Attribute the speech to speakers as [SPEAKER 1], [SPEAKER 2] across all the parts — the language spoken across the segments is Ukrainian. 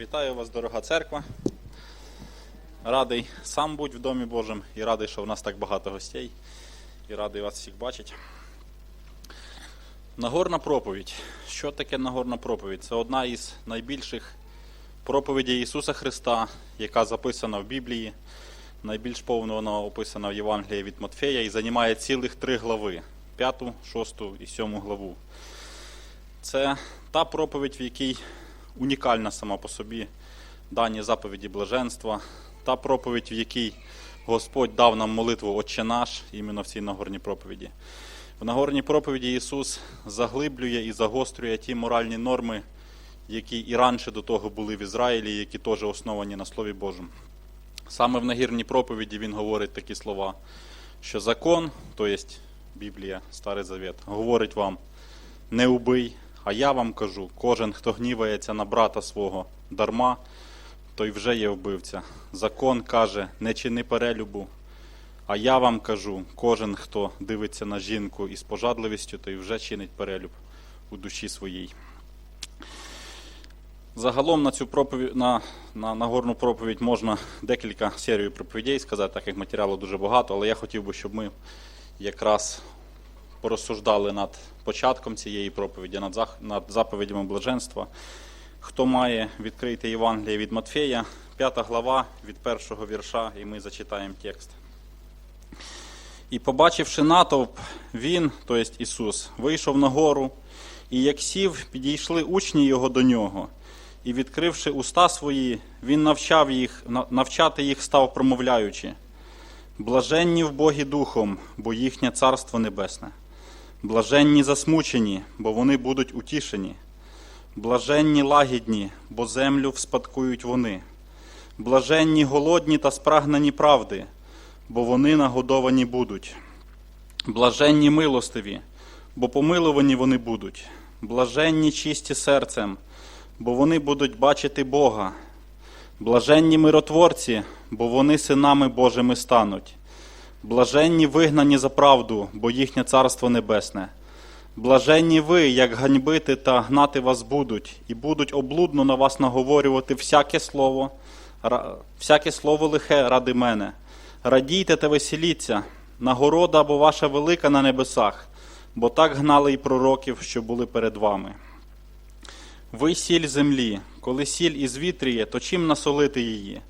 [SPEAKER 1] Вітаю вас, дорога церква. Радий сам бути в Домі Божому і радий, що в нас так багато гостей. І радий вас всіх бачити. Нагорна проповідь. Що таке Нагорна проповідь? Це одна із найбільших проповідей Ісуса Христа, яка записана в Біблії. Найбільш повно вона описана в Євангелії від Матфея і займає цілих три глави: п'яту, шосту і сьому главу. Це та проповідь, в якій унікальна сама по собі дані заповіді блаженства, та проповідь, в якій Господь дав нам молитву Отче наш, іменно в цій Нагорній проповіді. В Нагорній проповіді Ісус заглиблює і загострює ті моральні норми, які і раніше до того були в Ізраїлі, які теж основані на Слові Божому. Саме в нагірній проповіді Він говорить такі слова, що закон, то є Біблія, Старий Завет, говорить вам, не убий, а я вам кажу, кожен, хто гнівається на брата свого дарма, той вже є вбивця. Закон каже, не чини перелюбу. А я вам кажу, кожен, хто дивиться на жінку із пожадливістю, той вже чинить перелюб у душі своїй. Загалом на цю проповідь, на, на Нагорну проповідь можна декілька серій проповідей сказати, так як матеріалу дуже багато, але я хотів би, щоб ми якраз порозсуждали над початком цієї проповіді, над, над заповідями блаженства. Хто має відкрити Євангеліє від Матфея, п'ята глава від першого вірша, і ми зачитаємо текст. І побачивши натовп, він, то є Ісус, вийшов на гору, і як сів, підійшли учні його до нього. І, відкривши уста свої, він навчав їх, навчати їх став, промовляючи: Блаженні в Богі духом, бо їхнє царство небесне. Блаженні засмучені, бо вони будуть утішені. Блаженні лагідні, бо землю вспадкують вони. Блаженні голодні та спрагнені правди, бо вони нагодовані будуть. Блаженні милостиві, бо помилувані вони будуть. Блаженні чисті серцем, бо вони будуть бачити Бога. Блаженні миротворці, бо вони синами Божими стануть. Блаженні вигнані за правду, бо їхнє царство небесне. Блаженні ви, як ганьбити та гнати вас будуть, і будуть облудно на вас наговорювати всяке слово, всяке слово лихе ради мене. Радійте та веселіться, нагорода бо ваша велика на небесах, бо так гнали й пророків, що були перед вами. Ви сіль землі, коли сіль ізвітріє, то чим насолити її?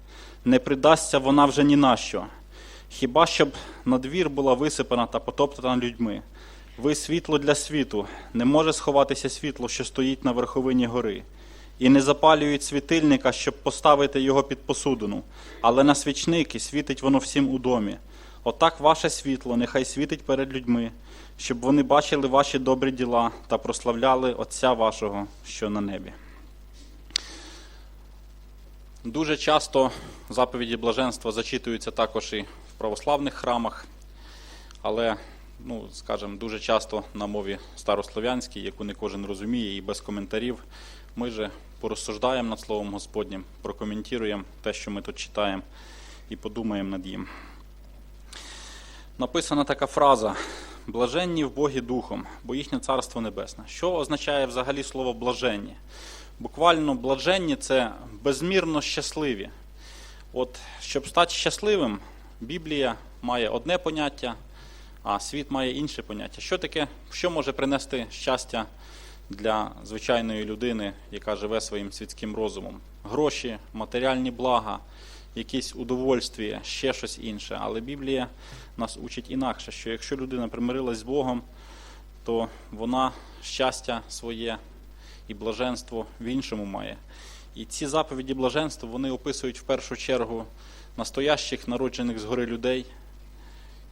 [SPEAKER 1] Не придасться вона вже ні на що. Хіба щоб на двір була висипана та потоптана людьми. Ви світло для світу, не може сховатися світло, що стоїть на верховині гори, і не запалюють світильника, щоб поставити його під посудину, але на свічники світить воно всім у домі. Отак ваше світло нехай світить перед людьми, щоб вони бачили ваші добрі діла та прославляли Отця вашого, що на небі. Дуже часто заповіді блаженства зачитуються також і православних храмах, але, ну, скажімо, дуже часто на мові старослов'янській, яку не кожен розуміє, і без коментарів, ми же порозсуждаємо над Словом Господнім, прокоментуємо те, що ми тут читаємо, і подумаємо над їм. Написана така фраза: блаженні в Богі духом, бо їхнє царство небесне. Що означає взагалі слово блаженні? Буквально блаженні це безмірно щасливі. От, щоб стати щасливим, Біблія має одне поняття, а світ має інше поняття. Що таке, що може принести щастя для звичайної людини, яка живе своїм світським розумом? Гроші, матеріальні блага, якісь удовольствія, ще щось інше. Але Біблія нас учить інакше, що якщо людина примирилась з Богом, то вона щастя своє і блаженство в іншому має. І ці заповіді блаженства вони описують в першу чергу настоящих народжених згори людей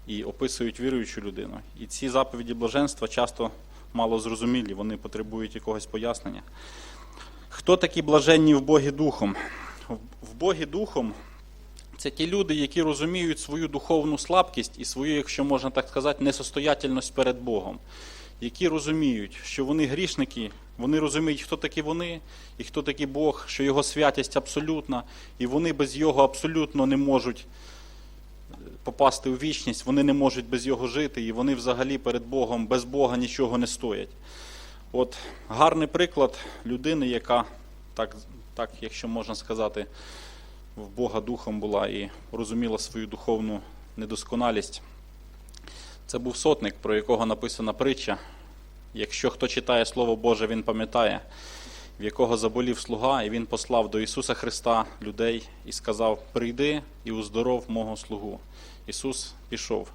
[SPEAKER 1] і описують віруючу людину. І ці заповіді блаженства часто мало зрозумілі, вони потребують якогось пояснення. Хто такі блаженні в Богі Духом? В Богі Духом це ті люди, які розуміють свою духовну слабкість і свою, якщо можна так сказати, несостоятельність перед Богом, які розуміють, що вони грішники, вони розуміють, хто такі вони і хто такий Бог, що його святість абсолютна, і вони без його абсолютно не можуть е, попасти у вічність, вони не можуть без його жити, і вони взагалі перед Богом без Бога нічого не стоять. От гарний приклад людини, яка так так, якщо можна сказати, в Бога духом була і розуміла свою духовну недосконалість. Це був сотник, про якого написана притча. Якщо хто читає Слово Боже, він пам'ятає, в якого заболів слуга, і він послав до Ісуса Христа людей і сказав: Прийди і уздоров мого слугу. Ісус пішов.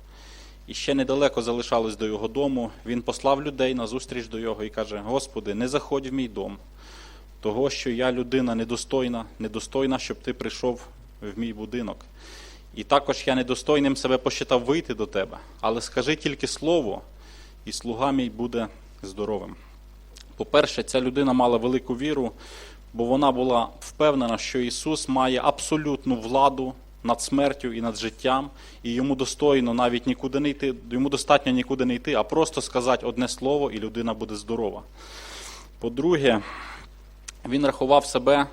[SPEAKER 1] І ще недалеко залишалось до його дому. Він послав людей на зустріч до його і каже: Господи, не заходь в мій дом, того, що я людина недостойна, недостойна, щоб ти прийшов в мій будинок. І також я недостойним себе посчитав вийти до тебе. Але скажи тільки слово, і слуга мій буде здоровим. По-перше, ця людина мала велику віру, бо вона була впевнена, що Ісус має абсолютну владу над смертю і над життям, і йому достойно навіть нікуди не йти, йому достатньо нікуди не йти, а просто сказати одне слово, і людина буде здорова. По-друге, він рахував себе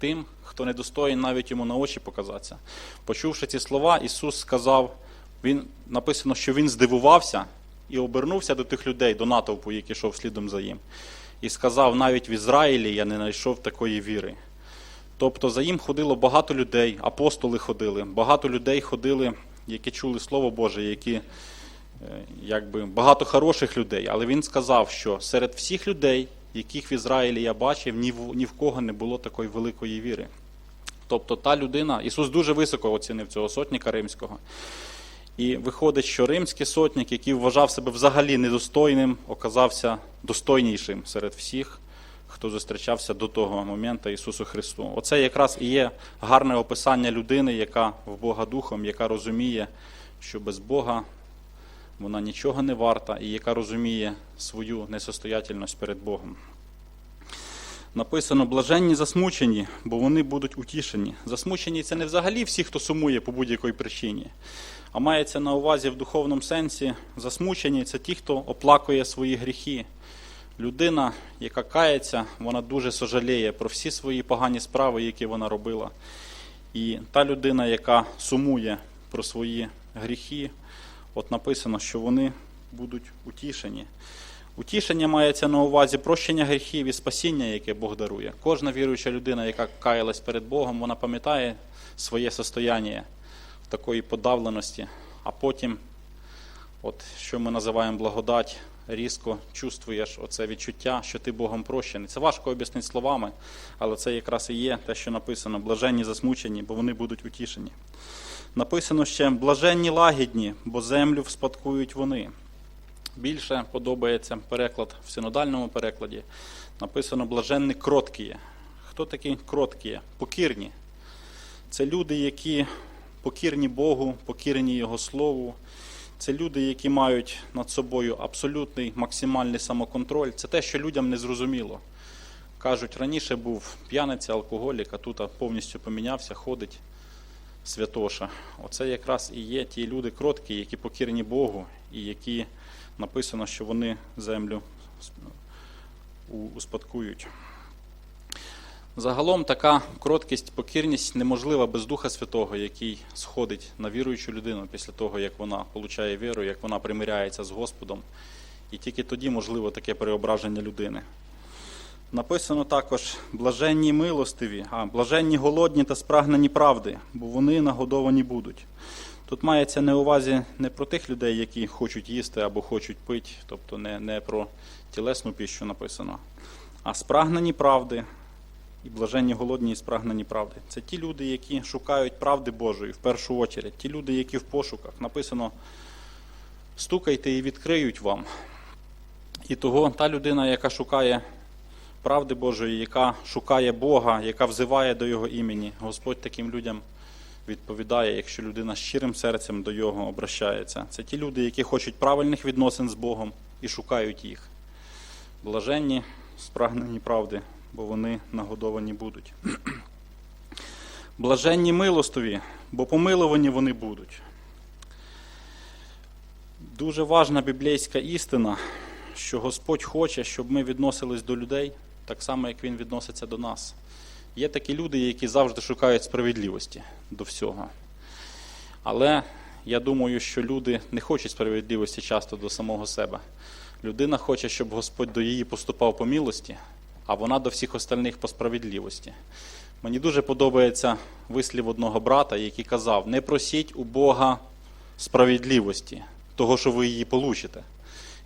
[SPEAKER 1] тим, хто не достоїн навіть йому на очі показатися. Почувши ці слова, Ісус сказав, він, написано, що Він здивувався і обернувся до тих людей, до натовпу, який йшов слідом за їм, і сказав, навіть в Ізраїлі я не знайшов такої віри. Тобто за їм ходило багато людей, апостоли ходили, багато людей ходили, які чули Слово Боже, які е, якби багато хороших людей. Але він сказав, що серед всіх людей, яких в Ізраїлі я бачив, ні в, ні в кого не було такої великої віри. Тобто та людина, Ісус дуже високо оцінив цього сотника римського. І виходить, що римський сотник, який вважав себе взагалі недостойним, оказався достойнішим серед всіх, хто зустрічався до того моменту Ісусу Христу. Оце якраз і є гарне описання людини, яка в Бога духом, яка розуміє, що без Бога вона нічого не варта, і яка розуміє свою несостоятельність перед Богом. Написано блаженні засмучені, бо вони будуть утішені. Засмучені це не взагалі всі, хто сумує по будь-якій причині. А мається на увазі в духовному сенсі засмучені це ті, хто оплакує свої гріхи. Людина, яка кається, вона дуже сожаліє про всі свої погані справи, які вона робила. І та людина, яка сумує про свої гріхи, от написано, що вони будуть утішені. Утішення мається на увазі прощення гріхів і спасіння, яке Бог дарує. Кожна віруюча людина, яка каялась перед Богом, вона пам'ятає своє состояння в такої подавленості, а потім, от що ми називаємо благодать, різко чувствуєш оце відчуття, що ти Богом прощений. Це важко об'яснити словами, але це якраз і є те, що написано: блаженні засмучені, бо вони будуть утішені. Написано ще блаженні лагідні, бо землю вспадкують вони. Більше подобається переклад в синодальному перекладі. Написано блаженні кроткі. Хто такі кроткі? Покірні. Це люди, які покірні Богу, покірні Його Слову. Це люди, які мають над собою абсолютний максимальний самоконтроль. Це те, що людям не зрозуміло. Кажуть, раніше був п'яниця, алкоголік, а тут повністю помінявся, ходить святоша. Оце якраз і є ті люди кроткі, які покірні Богу, і які написано, що вони землю успадкують. Загалом така кроткість, покірність неможлива без Духа Святого, який сходить на віруючу людину після того, як вона получає віру, як вона примиряється з Господом. І тільки тоді можливо таке переображення людини. Написано також блаженні милостиві, а блаженні голодні та спрагнені правди, бо вони нагодовані будуть. Тут мається на увазі не про тих людей, які хочуть їсти або хочуть пити, тобто не, не про тілесну піщу написано, а спрагнені правди і блаженні голодні і спрагнені правди. Це ті люди, які шукають правди Божої в першу очередь, ті люди, які в пошуках. Написано стукайте і відкриють вам. І того та людина, яка шукає правди Божої, яка шукає Бога, яка взиває до Його імені, Господь таким людям відповідає, якщо людина щирим серцем до Його обращається. Це ті люди, які хочуть правильних відносин з Богом і шукають їх. Блаженні, спрагнені правди, бо вони нагодовані будуть. Блаженні милостові, бо помиловані вони будуть. Дуже важна біблійська істина, що Господь хоче, щоб ми відносились до людей так само, як Він відноситься до нас. Є такі люди, які завжди шукають справедливості до всього. Але я думаю, що люди не хочуть справедливості часто до самого себе. Людина хоче, щоб Господь до її поступав по милості, а вона до всіх остальних по справедливості. Мені дуже подобається вислів одного брата, який казав: не просіть у Бога справедливості, того, що ви її получите.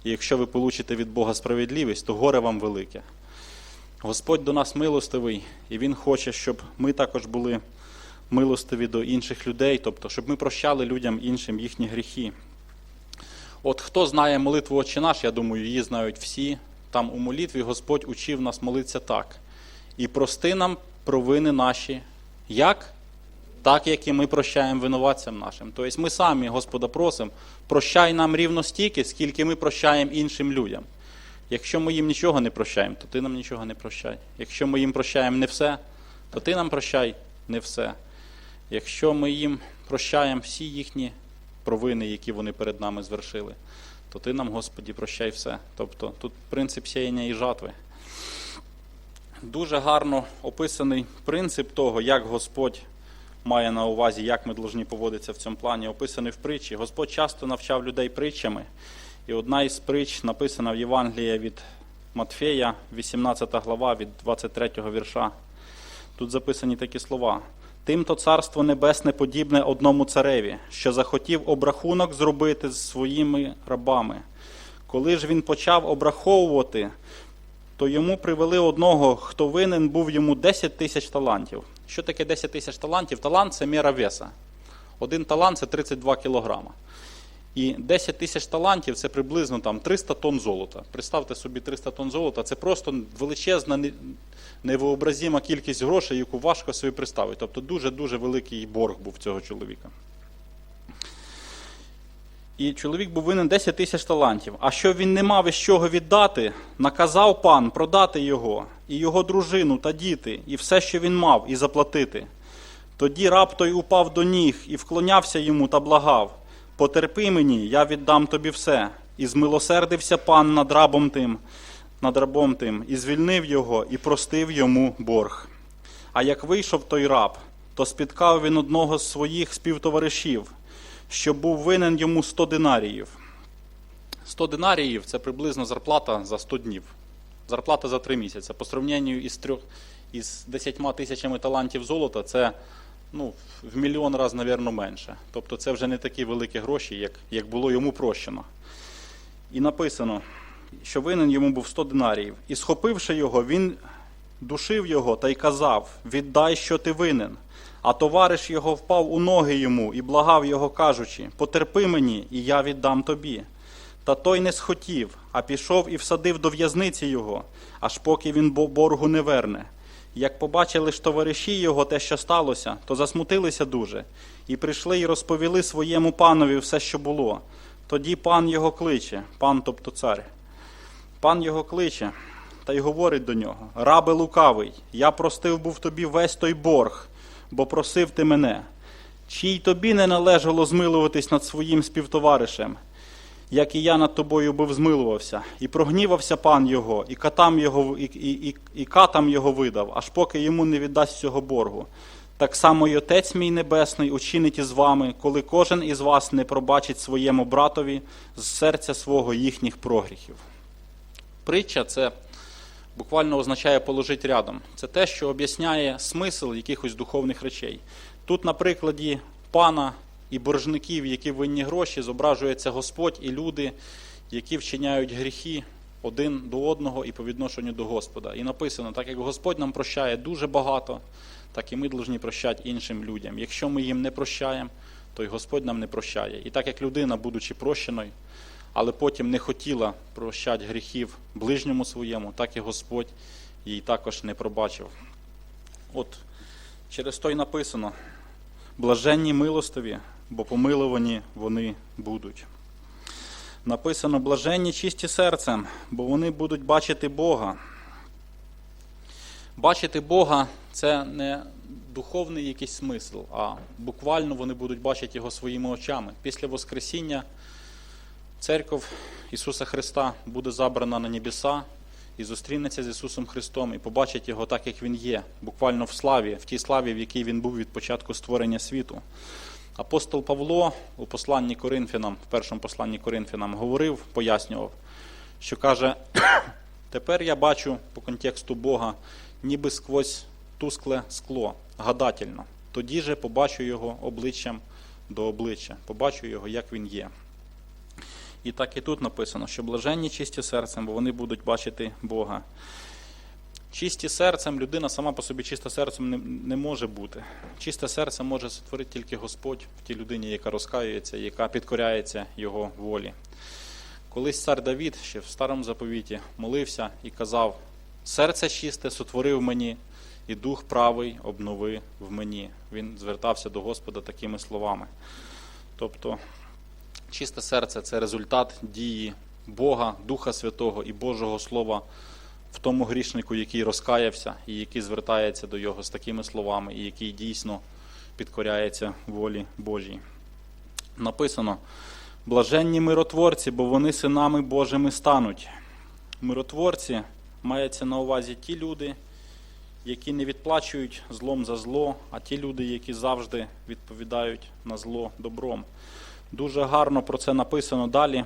[SPEAKER 1] І якщо ви получите від Бога справедливість, то горе вам велике. Господь до нас милостивий, і Він хоче, щоб ми також були милостиві до інших людей, тобто, щоб ми прощали людям іншим їхні гріхи. От хто знає молитву Отче наш, я думаю, її знають всі. Там у молитві Господь учив нас молитися так. І прости нам провини наші. Як? Так, як і ми прощаємо винуватцям нашим. Тобто ми самі Господа просимо, прощай нам рівно стільки, скільки ми прощаємо іншим людям. Якщо ми їм нічого не прощаємо, то ти нам нічого не прощай. Якщо ми їм прощаємо не все, то ти нам прощай не все. Якщо ми їм прощаємо всі їхні провини, які вони перед нами звершили, то ти нам, Господі, прощай все. Тобто тут принцип сіяння і жатви. Дуже гарно описаний принцип того, як Господь має на увазі, як ми повинні поводитися в цьому плані, описаний в притчі. Господь часто навчав людей притчами. І одна із притч написана в Євангелії від Матфея, 18 глава, від 23 вірша. Тут записані такі слова. Тимто царство небесне подібне одному цареві, що захотів обрахунок зробити з своїми рабами. Коли ж він почав обраховувати, то йому привели одного, хто винен був йому 10 тисяч талантів. Що таке 10 тисяч талантів? Талант це міра веса. Один талант це 32 кілограма. І 10 тисяч талантів це приблизно там 300 тонн золота. Представте собі 300 тонн золота, це просто величезна, не- невообразима кількість грошей, яку важко собі представити. Тобто дуже-дуже великий борг був цього чоловіка. І чоловік був винен 10 тисяч талантів. А що він не мав із чого віддати, наказав пан продати його, і його дружину та діти, і все, що він мав, і заплатити. Тоді раб той упав до ніг і вклонявся йому та благав: Потерпи мені, я віддам тобі все. І змилосердився пан над рабом тим, над рабом тим, і звільнив його, і простив йому борг. А як вийшов той раб, то спіткав він одного з своїх співтоваришів, що був винен йому 100 динаріїв. 100 динаріїв це приблизно зарплата за 100 днів. Зарплата за 3 місяці. По сравненню із, трьох, із 10 тисячами талантів золота, це ну, в мільйон разів, мабуть, менше. Тобто це вже не такі великі гроші, як, як було йому прощено. І написано, що винен йому був 100 динаріїв. І схопивши його, він душив його та й казав: Віддай, що ти винен. А товариш його впав у ноги йому і благав його, кажучи: Потерпи мені, і я віддам тобі. Та той не схотів, а пішов і всадив до в'язниці його, аж поки він боргу не верне. Як побачили ж товариші його те, що сталося, то засмутилися дуже, і прийшли і розповіли своєму панові все, що було. Тоді пан його кличе, пан, тобто цар. Пан його кличе та й говорить до нього: Рабе лукавий, я простив був тобі весь той борг, бо просив ти мене. Чи й тобі не належало змилуватись над своїм співтоваришем, як і я над тобою був змилувався, і прогнівався пан його, і катам його, і, і, і, і катам його видав, аж поки йому не віддасть цього боргу. Так само й Отець мій Небесний учинить із вами, коли кожен із вас не пробачить своєму братові з серця свого їхніх прогріхів. Притча це буквально означає положити рядом. Це те, що об'ясняє смисл якихось духовних речей. Тут, на прикладі пана і боржників, які винні гроші, зображується Господь і люди, які вчиняють гріхи один до одного і по відношенню до Господа. І написано, так як Господь нам прощає дуже багато, так і ми повинні прощати іншим людям. Якщо ми їм не прощаємо, то й Господь нам не прощає. І так як людина, будучи прощеною, але потім не хотіла прощати гріхів ближньому своєму, так і Господь їй також не пробачив. От через то й написано: блаженні милостиві, бо помилувані вони будуть. Написано блаженні чисті серцем, бо вони будуть бачити Бога. Бачити Бога це не духовний якийсь смисл, а буквально вони будуть бачити його своїми очами. Після Воскресіння церков Ісуса Христа буде забрана на небеса і зустрінеться з Ісусом Христом і побачить Його так, як Він є, буквально в славі, в тій славі, в якій Він був від початку створення світу. Апостол Павло у посланні Коринфянам, в першому посланні Коринфянам, говорив, пояснював, що каже, Тепер я бачу по контексту Бога, ніби сквозь тускле скло, гадательно. Тоді же побачу його обличчям до обличчя, побачу його, як він є. І так і тут написано, що блаженні чисті серцем, бо вони будуть бачити Бога. Чисті серцем людина сама по собі чиста серцем не, не може бути. Чисте серце може сотворити тільки Господь в тій людині, яка розкаюється, яка підкоряється Його волі. Колись цар Давід ще в старому заповіті молився і казав: серце чисте сотворив мені, і дух правий обнови в мені. Він звертався до Господа такими словами. Тобто, чисте серце це результат дії Бога, Духа Святого і Божого Слова в тому грішнику, який розкаявся і який звертається до Його з такими словами, і який дійсно підкоряється волі Божій. Написано: блаженні миротворці, бо вони синами Божими стануть. Миротворці мається на увазі ті люди, які не відплачують злом за зло, а ті люди, які завжди відповідають на зло добром. Дуже гарно про це написано далі,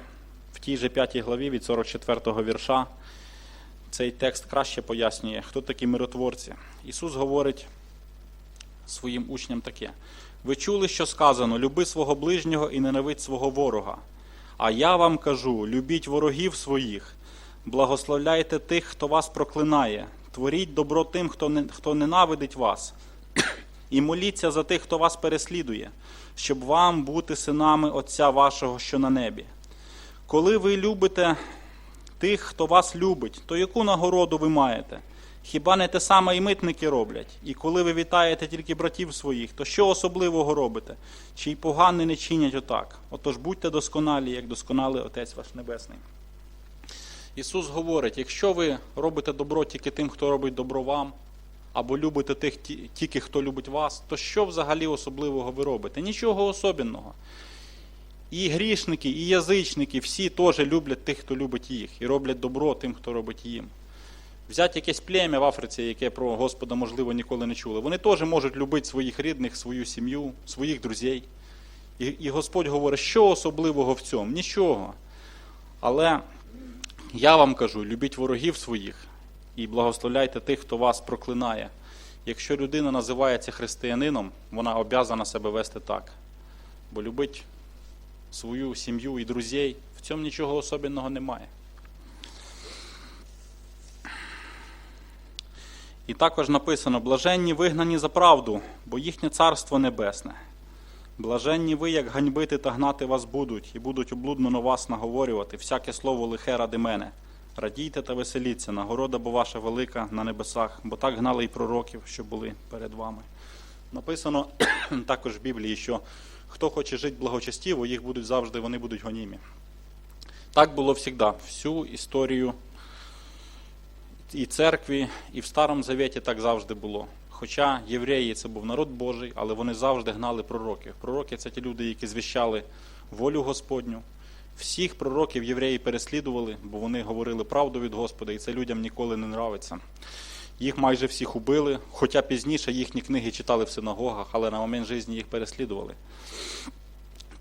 [SPEAKER 1] в тій же п'ятій главі від 44 го вірша. Цей текст краще пояснює, хто такі миротворці. Ісус говорить своїм учням таке: ви чули, що сказано: люби свого ближнього і ненавидь свого ворога. А я вам кажу: любіть ворогів своїх, благословляйте тих, хто вас проклинає, творіть добро тим, хто, не, хто ненавидить вас, і моліться за тих, хто вас переслідує, щоб вам бути синами Отця вашого, що на небі. Коли ви любите тих, хто вас любить, то яку нагороду ви маєте? Хіба не те саме і митники роблять? І коли ви вітаєте тільки братів своїх, то що особливого робите? Чи й погане не чинять отак? Отож будьте досконалі, як досконалий Отець ваш Небесний. Ісус говорить: якщо ви робите добро тільки тим, хто робить добро вам, або любите тих тільки хто любить вас, то що взагалі особливого ви робите? Нічого особенного. І грішники, і язичники всі теж люблять тих, хто любить їх, і роблять добро тим, хто робить їм. Взяти якесь плем'я в Африці, яке про Господа, можливо, ніколи не чули. Вони теж можуть любити своїх рідних, свою сім'ю, своїх друзей. І, і Господь говорить, що особливого в цьому? Нічого. Але я вам кажу: любіть ворогів своїх і благословляйте тих, хто вас проклинає. Якщо людина називається християнином, вона обязана себе вести так. Бо любить свою сім'ю і друзей, в цьому нічого особенного немає. І також написано: блаженні вигнані за правду, бо їхнє царство небесне. Блаженні ви, як ганьбити та гнати вас будуть, і будуть облудно на вас наговорювати, всяке слово лихе ради мене. Радійте та веселіться, нагорода бо ваша велика на небесах, бо так гнали і пророків, що були перед вами. Написано також в Біблії, що хто хоче жити благочестиво, їх будуть завжди, вони будуть гонімі. Так було завжди, всю історію і церкві, і в Старому Завіті так завжди було. Хоча євреї це був народ Божий, але вони завжди гнали пророків. Пророки це ті люди, які звіщали волю Господню. Всіх пророків євреї переслідували, бо вони говорили правду від Господа, і це людям ніколи не нравиться. Їх майже всіх убили, хоча пізніше їхні книги читали в синагогах, але на момент житті їх переслідували.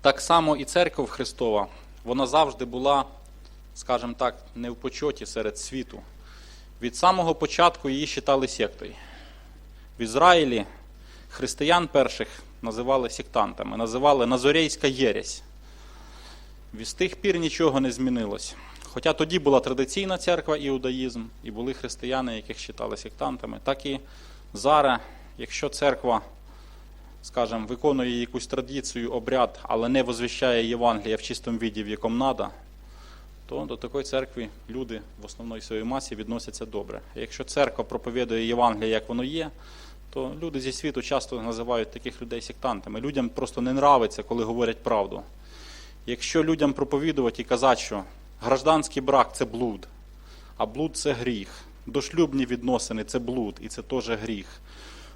[SPEAKER 1] Так само і церква Христова, вона завжди була, скажімо так, не в почоті серед світу. Від самого початку її вважали сектою. В Ізраїлі християн перших називали сектантами, називали Назорейська єресь. З тих пір нічого не змінилось. Хоча тоді була традиційна церква іудаїзм, і були християни, яких вважали сектантами, так і зараз, якщо церква, скажімо, виконує якусь традицію, обряд, але не возвіщає Євангелія в чистому віді, в якому надо, то до такої церкви люди в основній своїй масі відносяться добре. Якщо церква проповідує Євангеліє, як воно є, то люди зі світу часто називають таких людей сектантами. Людям просто не нравиться, коли говорять правду. Якщо людям проповідувати і казати, що гражданський брак це блуд, а блуд це гріх, дошлюбні відносини це блуд, і це теж гріх.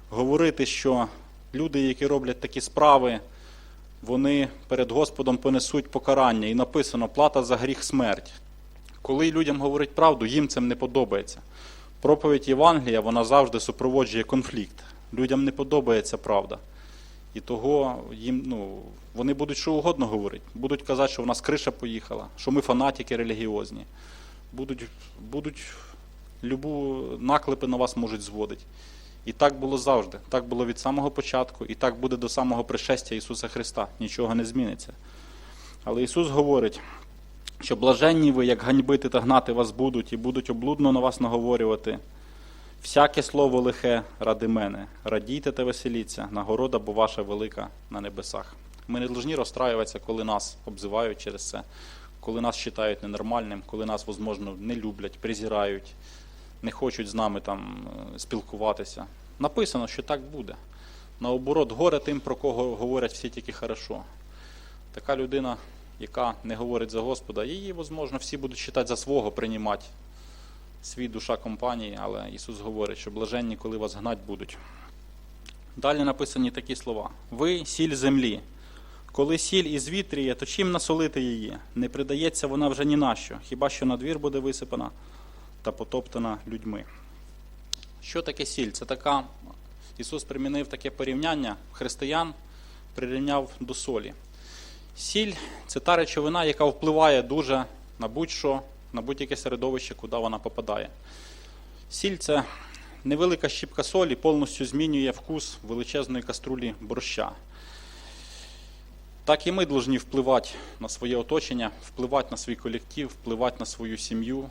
[SPEAKER 1] Говорити, що люди, які роблять такі справи, вони перед Господом понесуть покарання. І написано плата за гріх смерть. Коли людям говорять правду, їм це не подобається. Проповідь Євангелія вона завжди супроводжує конфлікт. Людям не подобається правда. І того їм, ну, вони будуть що угодно говорити. Будуть казати, що в нас криша поїхала, що ми фанатики релігіозні. Будуть, будуть любу наклепи на вас можуть зводити. І так було завжди. Так було від самого початку, і так буде до самого пришестя Ісуса Христа. Нічого не зміниться. Але Ісус говорить, що блаженні ви, як ганьбити та гнати вас будуть, і будуть облудно на вас наговорювати. Всяке слово лихе ради мене. Радійте та веселіться, нагорода, бо ваша велика на небесах. Ми не повинні розстраюватися, коли нас обзивають через це, коли нас вважають ненормальним, коли нас, можливо, не люблять, презирають, не хочуть з нами там е, спілкуватися. Написано, що так буде. Наоборот, горе тим, про кого говорять всі тільки хорошо. Така людина, яка не говорить за Господа, її, можливо, всі будуть вважати за свого приймати свій душа компанії, але Ісус говорить, що блаженні, коли вас гнать будуть. Далі написані такі слова: Ви сіль землі. Коли сіль із вітріє, то чим насолити її? Не придається вона вже ні на що, хіба що на двір буде висипана та потоптана людьми. Що таке сіль? Це така. Ісус примінив таке порівняння християн, прирівняв до солі. Сіль це та речовина, яка впливає дуже на будь-що, на будь-яке середовище, куди вона попадає. Сіль це невелика щіпка солі, повністю змінює вкус величезної каструлі борща. Так і ми повинні впливати на своє оточення, впливати на свій колектив, впливати на свою сім'ю,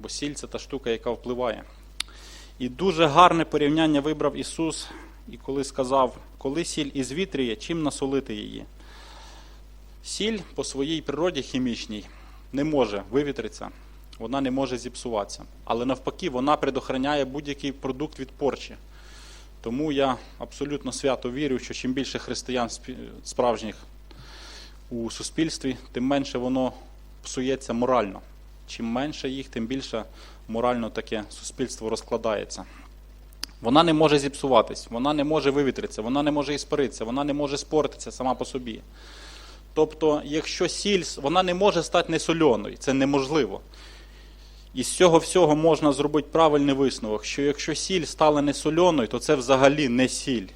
[SPEAKER 1] бо сіль це та штука, яка впливає. І дуже гарне порівняння вибрав Ісус, і коли сказав, коли сіль із вітріє, чим насолити її. Сіль по своїй природі хімічній не може вивітритися, вона не може зіпсуватися. Але навпаки, вона предохраняє будь-який продукт від порчі. Тому я абсолютно свято вірю, що чим більше християн справжніх у суспільстві, тим менше воно псується морально. Чим менше їх, тим більше морально таке суспільство розкладається. Вона не може зіпсуватись, вона не може вивітритися, вона не може іспаритися, вона не може спортитися сама по собі. Тобто, якщо сіль, вона не може стати несольоною, це неможливо. І з цього всього можна зробити правильний висновок, що якщо сіль стала несольоною, то це взагалі не сіль.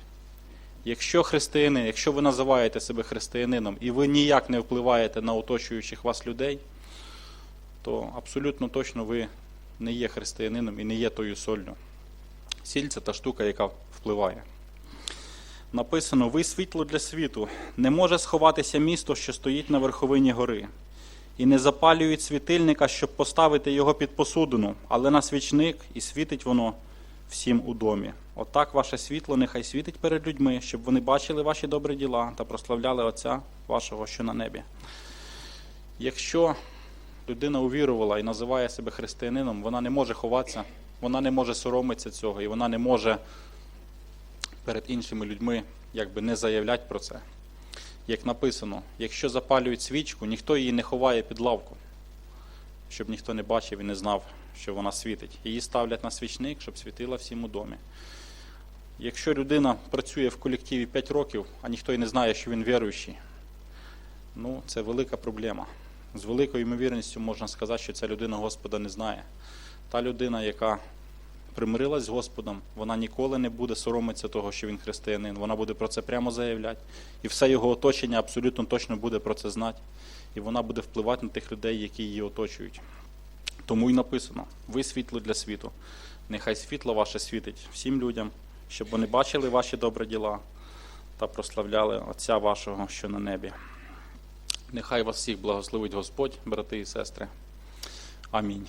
[SPEAKER 1] Якщо християнин, якщо ви називаєте себе християнином і ви ніяк не впливаєте на оточуючих вас людей, то абсолютно точно ви не є християнином і не є тою соллю. Сіль це та штука, яка впливає. Написано: ви світло для світу. Не може сховатися місто, що стоїть на верховині гори. І не запалюють світильника, щоб поставити його під посудину, але на свічник, і світить воно всім у домі. Отак ваше світло нехай світить перед людьми, щоб вони бачили ваші добрі діла та прославляли Отця вашого, що на небі. Якщо людина увірувала і називає себе християнином, вона не може ховатися, вона не може соромитися цього, і вона не може перед іншими людьми якби не заявляти про це. Як написано, якщо запалюють свічку, ніхто її не ховає під лавку, щоб ніхто не бачив і не знав, що вона світить. Її ставлять на свічник, щоб світила всім у домі. Якщо людина працює в колективі 5 років, а ніхто й не знає, що він віруючий, ну це велика проблема. З великою ймовірністю можна сказати, що ця людина Господа не знає. Та людина, яка примирилась з Господом, вона ніколи не буде соромитися того, що він християнин. Вона буде про це прямо заявляти. І все його оточення абсолютно точно буде про це знати. І вона буде впливати на тих людей, які її оточують. Тому й написано: ви світло для світу. Нехай світло ваше світить всім людям, щоб вони бачили ваші добрі діла та прославляли Отця вашого, що на небі. Нехай вас всіх благословить Господь, брати і сестри. Амінь.